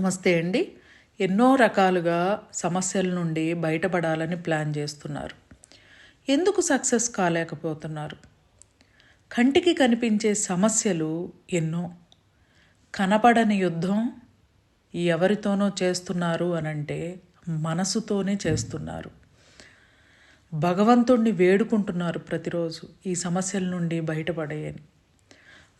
నమస్తే అండి. ఎన్నో రకాలుగా సమస్యల నుండి బయటపడాలని ప్లాన్ చేస్తున్నారు. ఎందుకు సక్సెస్ కాలేకపోతున్నారు? కంటికి కనిపించే సమస్యలు ఎన్నో. కనపడని యుద్ధం ఎవరితోనో చేస్తున్నారు అనంటే మనసుతోనే చేస్తున్నారు. భగవంతుణ్ణి వేడుకుంటున్నారు ప్రతిరోజు ఈ సమస్యల నుండి బయటపడేయని.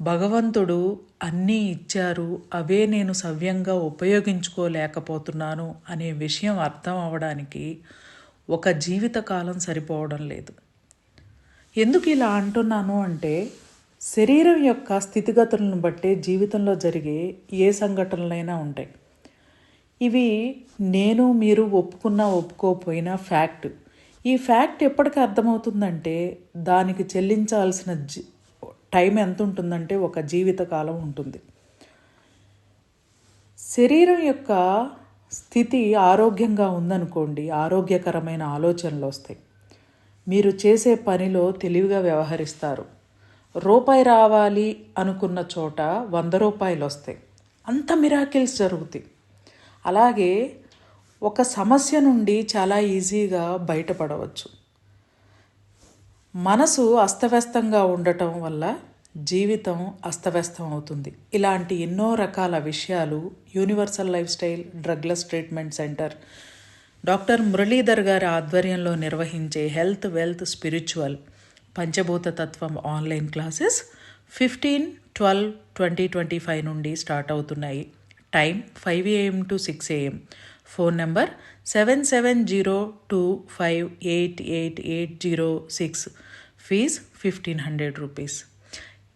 భగవంతుడు అన్నీ ఇచ్చారు అవే నేను సవ్యంగా ఉపయోగించుకోలేకపోతున్నాను అనే విషయం అర్థం అవడానికి ఒక జీవితకాలం సరిపోవడం లేదు. ఎందుకు ఇలా అంటున్నాను అంటే శరీరం యొక్క స్థితిగతులను బట్టే జీవితంలో జరిగే ఏ సంఘటనలైనా ఉంటాయి. ఇవి నేను మీరు ఒప్పుకున్నా ఒప్పుకోపోయినా ఫ్యాక్ట్. ఈ ఫ్యాక్ట్ ఎప్పటికి అర్థమవుతుందంటే దానికి చెల్లించాల్సిన జీ టైం ఎంత ఉంటుందంటే ఒక జీవితకాలం ఉంటుంది. శరీరం యొక్క స్థితి ఆరోగ్యంగా ఉందనుకోండి ఆరోగ్యకరమైన ఆలోచనలు వస్తాయి. మీరు చేసే పనిలో తెలివిగా వ్యవహరిస్తారు. రూపాయి రావాలి అనుకున్న చోట వంద రూపాయలు వస్తాయి. అంత మిరాకిల్స్ జరుగుతాయి. అలాగే ఒక సమస్య నుండి చాలా ఈజీగా బయటపడవచ్చు. మనసు అస్తవ్యస్తంగా ఉండటం వల్ల జీవితం అస్తవ్యస్తం అవుతుంది. ఇలాంటి ఎన్నో రకాల విషయాలు universal life style drugless treatment centre doctor Muralidhar గారి ఆధ్వర్యంలో నిర్వహించే హెల్త్ వెల్త్ స్పిరిచువల్ పంచభూత తత్వం online classes fifteen twelve twenty twenty five నుండి స్టార్ట్ అవుతున్నాయి. Time five AM to six AM. Phone number seven seven zero two five eight eight eight zero six. Fees fifteen hundred rupees.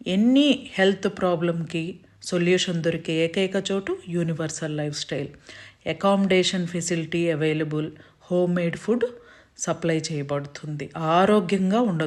ఎన్ని health ప్రాబ్లంకి solution దొరికే ఏకైక చోటు universal life style. Accommodation facility available. Home made food supply చేయబడుతుంది. ఆరోగ్యంగా ఉండొచ్చు.